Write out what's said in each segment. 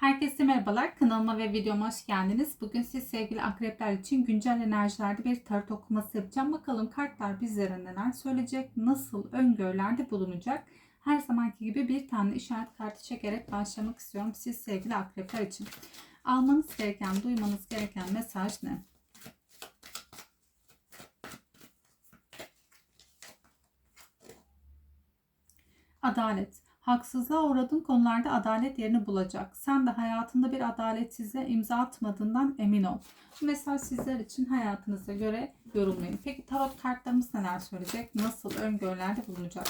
Herkese merhabalar. Kanalıma ve videoma hoş geldiniz. Bugün siz sevgili akrepler için güncel enerjilerde bir tarot okuması yapacağım. Bakalım kartlar bizlere neler söyleyecek, nasıl öngörülerde bulunacak. Her zamanki gibi bir tane işaret kartı çekerek başlamak istiyorum siz sevgili akrepler için. Almanız gereken, duymanız gereken mesaj ne? Adalet. Haksızlığa uğradığın konularda adalet yerini bulacak. Sen de hayatında bir adaletsizliğe imza atmadığından emin ol. Bu mesaj sizler için hayatınıza göre yorumlayın. Peki tarot kartlarımız neler söyleyecek? Nasıl öngörülerde bulunacak?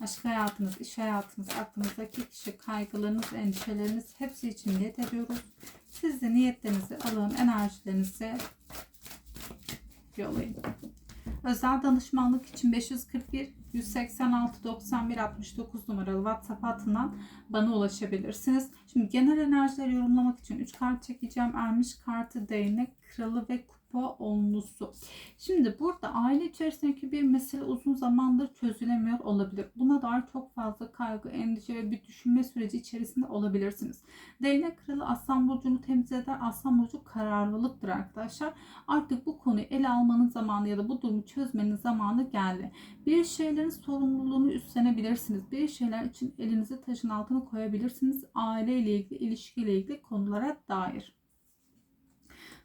Aşk hayatınız, iş hayatınız, aklınızdaki kişi, kaygılarınız, endişeleriniz hepsi için niyet ediyoruz. Siz de niyetlerinizi alın, enerjilerinizi yollayın. Özel danışmanlık için 541 186 91 69 numaralı WhatsApp hattından bana ulaşabilirsiniz. Şimdi genel enerjileri yorumlamak için 3 kart çekeceğim. Ermiş kartı, değnek, kralı ve kupa onlusu. Şimdi burada aile içerisindeki bir mesele uzun zamandır çözülemiyor olabilir. Buna dair çok fazla kaygı, endişe ve bir düşünme süreci içerisinde olabilirsiniz. Değnek kralı Aslan Burcu'nu temsil eder. Aslan Burcu kararlılıktır arkadaşlar. Artık bu konuyu ele almanın zamanı ya da bu durumu çözmenin zamanı geldi. Bir şeylerin sorumluluğunu üstlenebilirsiniz. Bir şeyler için elinizi taşın altına koyabilirsiniz. Aile ile ilgili, ilişki ile ilgili konulara dair.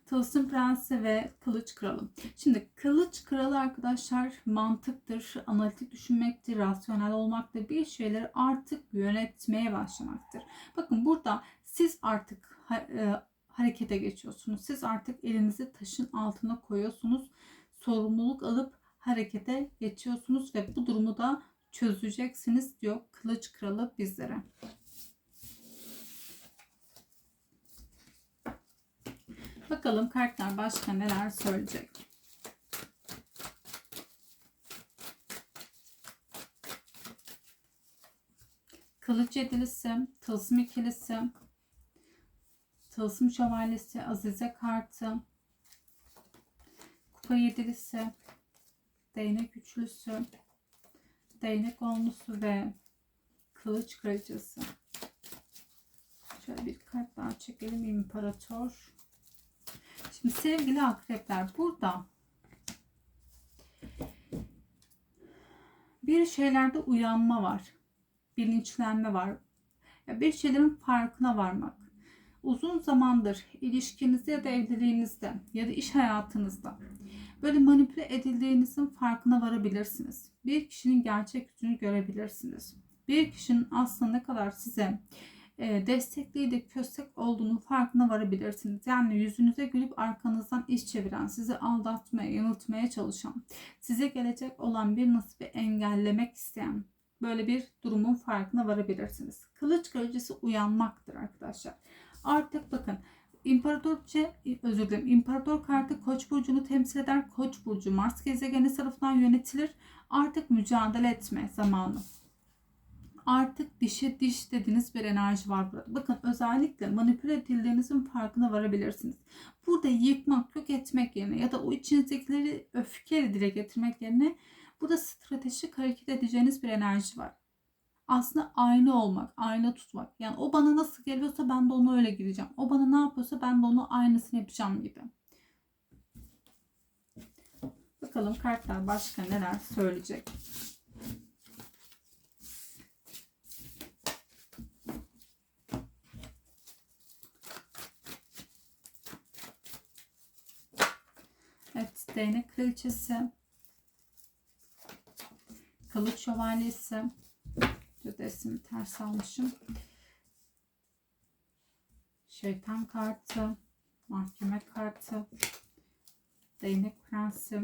Tılsım Prensi ve Kılıç Kralı. Şimdi Kılıç Kralı arkadaşlar mantıktır, analitik düşünmektir, rasyonel olmaktır. Bir şeyleri artık yönetmeye başlamaktır. Bakın burada siz artık e, harekete geçiyorsunuz. Siz artık elinizi taşın altına koyuyorsunuz. Sorumluluk alıp harekete geçiyorsunuz ve bu durumu da çözeceksiniz diyor Kılıç Kralı bizlere. Bakalım kartlar başka neler söyleyecek. Kılıç yedilisi, tılsım ikilisi, tılsım şövalyesi, azize kartı, kupa yedilisi, değnek üçlüsü, değnek onlusu ve kılıç kraliçesi. Şöyle bir kart daha çekelim. İmparator. Şimdi sevgili akrepler burada bir şeylerde uyanma var. Bilinçlenme var. Bir şeylerin farkına varmak. Uzun zamandır ilişkinizde ya da evliliğinizde ya da iş hayatınızda böyle manipüle edildiğinizin farkına varabilirsiniz. Bir kişinin gerçek yüzünü görebilirsiniz. Bir kişinin aslında ne kadar size e, destekleyici de köstek olduğunu farkına varabilirsiniz. Yani yüzünüze gülüp arkanızdan iş çeviren, sizi aldatmaya, yanıltmaya çalışan, size gelecek olan bir nasibi engellemek isteyen böyle bir durumun farkına varabilirsiniz. Kılıç kraliçesi uyanmaktır arkadaşlar. Artık bakın İmparatorça özür dilerim. İmparator kartı Koç burcunu temsil eder. Koç burcu Mars gezegeni tarafından yönetilir. Artık mücadele etme zamanı artık dişe diş dediğiniz bir enerji var burada. Bakın özellikle manipüle edildiğinizin farkına varabilirsiniz. Burada yıkmak, yok etmek yerine ya da o içinizdekileri öfkeyle dile getirmek yerine burada stratejik hareket edeceğiniz bir enerji var. Aslında aynı olmak, ayna tutmak. Yani o bana nasıl geliyorsa ben de onu öyle gideceğim. O bana ne yapıyorsa ben de onu aynısını yapacağım gibi. Bakalım kartlar başka neler söyleyecek. Değnek kraliçesi, kılıç şövalyesi, resmi ters almışım. Şeytan kartı, mahkeme kartı, değnek prensi,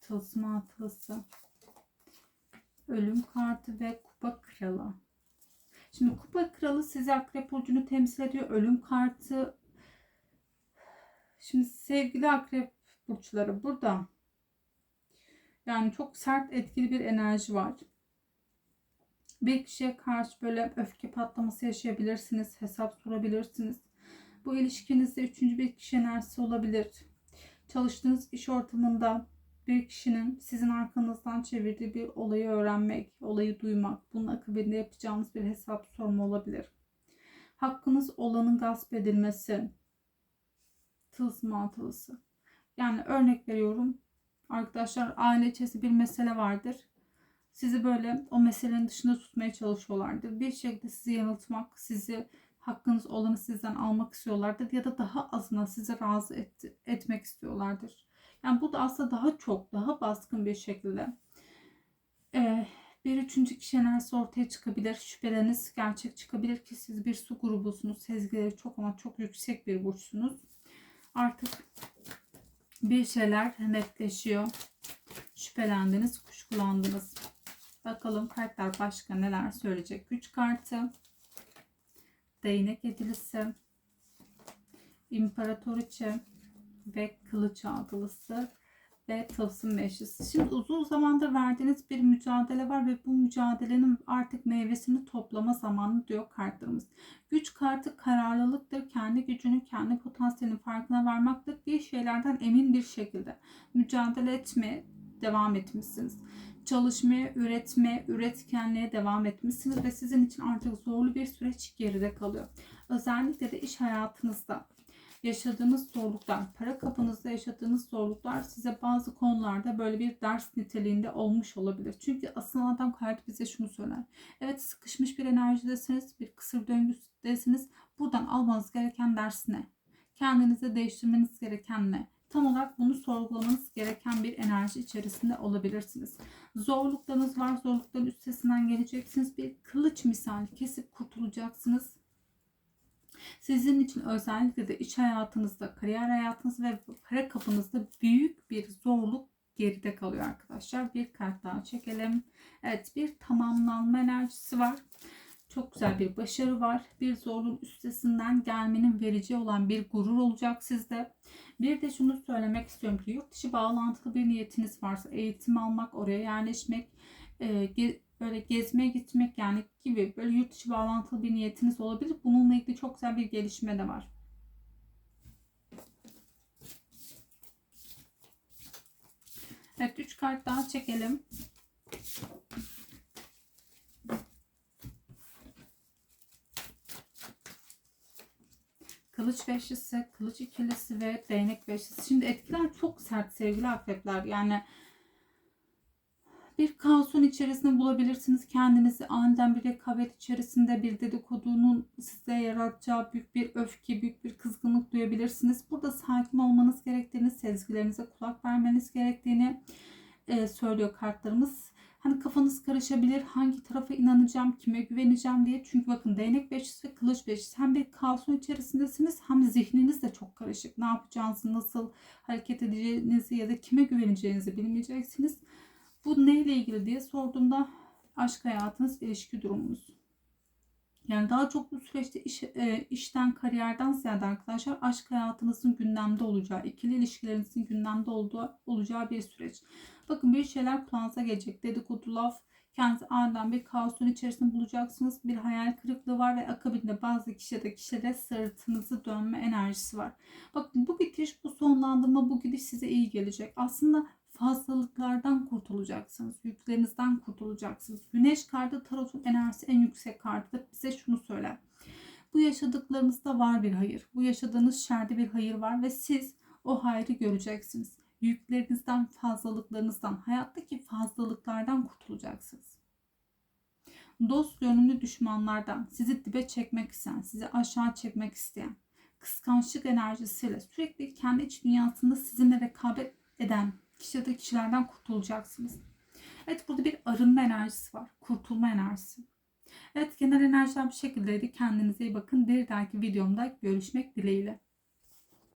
tılsım altılısı, ölüm kartı ve kupa kralı. Şimdi kupa kralı size akrep burcunu temsil ediyor. Ölüm kartı Şimdi sevgili akrep burçları burada. Yani çok sert etkili bir enerji var. Bir kişiye karşı böyle öfke patlaması yaşayabilirsiniz. Hesap sorabilirsiniz. Bu ilişkinizde üçüncü bir kişi enerjisi olabilir. Çalıştığınız iş ortamında bir kişinin sizin arkanızdan çevirdiği bir olayı öğrenmek, olayı duymak, bunun akabinde yapacağınız bir hesap sorma olabilir. Hakkınız olanın gasp edilmesi. Tılsım altılısı. Yani örnek veriyorum. Arkadaşlar aile içerisinde bir mesele vardır. Sizi böyle o meselenin dışında tutmaya çalışıyorlardır. Bir şekilde sizi yanıltmak, sizi hakkınız olanı sizden almak istiyorlardır ya da daha azına sizi razı et, etmek istiyorlardır. Yani bu da aslında daha çok, daha baskın bir şekilde e, bir üçüncü kişi enerjisi ortaya çıkabilir. Şüpheleriniz gerçek çıkabilir ki siz bir su grubusunuz. Sezgileri çok ama çok yüksek bir burçsunuz. Artık bir şeyler netleşiyor. Şüphelendiniz, kuşkulandınız. Bakalım kartlar başka neler söyleyecek. Güç kartı, değnek edilisi, imparatoriçe ve kılıç altılısı ve tılsım beşlisi. Şimdi uzun zamandır verdiğiniz bir mücadele var ve bu mücadelenin artık meyvesini toplama zamanı diyor kartlarımız. Güç kartı kararlılıktır. Kendi gücünün, kendi potansiyelinin farkına varmaktır. Bir şeylerden emin bir şekilde mücadele etmeye devam etmişsiniz. Çalışmaya, üretmeye, üretkenliğe devam etmişsiniz ve sizin için artık zorlu bir süreç geride kalıyor. Özellikle de iş hayatınızda yaşadığınız zorluklar, para kapınızda yaşadığınız zorluklar size bazı konularda böyle bir ders niteliğinde olmuş olabilir. Çünkü asıl adam kart bize şunu söyler. Evet sıkışmış bir enerjidesiniz, bir kısır döngüsündesiniz. Buradan almanız gereken ders ne? Kendinize değiştirmeniz gereken ne? Tam olarak bunu sorgulamanız gereken bir enerji içerisinde olabilirsiniz. Zorluklarınız var, zorlukların üstesinden geleceksiniz. Bir kılıç misali kesip kurtulacaksınız sizin için özellikle de iş hayatınızda, kariyer hayatınızda ve para kapınızda büyük bir zorluk geride kalıyor arkadaşlar. Bir kart daha çekelim. Evet bir tamamlanma enerjisi var. Çok güzel bir başarı var. Bir zorluğun üstesinden gelmenin verici olan bir gurur olacak sizde. Bir de şunu söylemek istiyorum ki yurt dışı bağlantılı bir niyetiniz varsa eğitim almak, oraya yerleşmek, e, böyle gezmeye gitmek yani gibi böyle yurt dışı bağlantılı bir niyetiniz olabilir. Bununla ilgili çok güzel bir gelişme de var. Evet 3 kart daha çekelim. Kılıç beşlisi, kılıç ikilisi ve değnek beşlisi. Şimdi etkiler çok sert sevgili akrepler. Yani bir kaosun içerisinde bulabilirsiniz kendinizi. Aniden bir rekabet içerisinde bir dedikodunun size yaratacağı büyük bir öfke, büyük bir kızgınlık duyabilirsiniz. Burada sakin olmanız gerektiğini, sezgilerinize kulak vermeniz gerektiğini e, söylüyor kartlarımız. Hani kafanız karışabilir. Hangi tarafa inanacağım, kime güveneceğim diye. Çünkü bakın değnek beşisi ve kılıç beşisi. Hem bir kaosun içerisindesiniz hem zihniniz de çok karışık. Ne yapacağınızı, nasıl hareket edeceğinizi ya da kime güveneceğinizi bilmeyeceksiniz. Bu neyle ilgili diye sorduğumda aşk hayatınız, ilişki durumunuz. Yani daha çok bu süreçte iş, e, işten, kariyerden ziyade arkadaşlar aşk hayatınızın gündemde olacağı, ikili ilişkilerinizin gündemde olduğu, olacağı bir süreç. Bakın bir şeyler kulağınıza gelecek. Dedikodu, laf, kendinizi aniden bir kaosun içerisinde bulacaksınız. Bir hayal kırıklığı var ve akabinde bazı kişide kişide sırtınızı dönme enerjisi var. Bakın bu bitiş, bu sonlandırma, bu gidiş size iyi gelecek. Aslında fazlalıklardan kurtulacaksınız. Yüklerinizden kurtulacaksınız. Güneş kartı tarotun enerjisi en yüksek kartıdır. Bize şunu söyler. Bu yaşadıklarınızda var bir hayır. Bu yaşadığınız şerde bir hayır var ve siz o hayrı göreceksiniz. Yüklerinizden, fazlalıklarınızdan, hayattaki fazlalıklardan kurtulacaksınız. Dost gönüllü düşmanlardan, sizi dibe çekmek isteyen, sizi aşağı çekmek isteyen, kıskançlık enerjisiyle sürekli kendi iç dünyasında sizinle rekabet eden kişi ya da kişilerden kurtulacaksınız. Evet burada bir arınma enerjisi var. Kurtulma enerjisi. Evet genel enerjiler bu şekildeydi. Kendinize iyi bakın. Bir dahaki videomda görüşmek dileğiyle.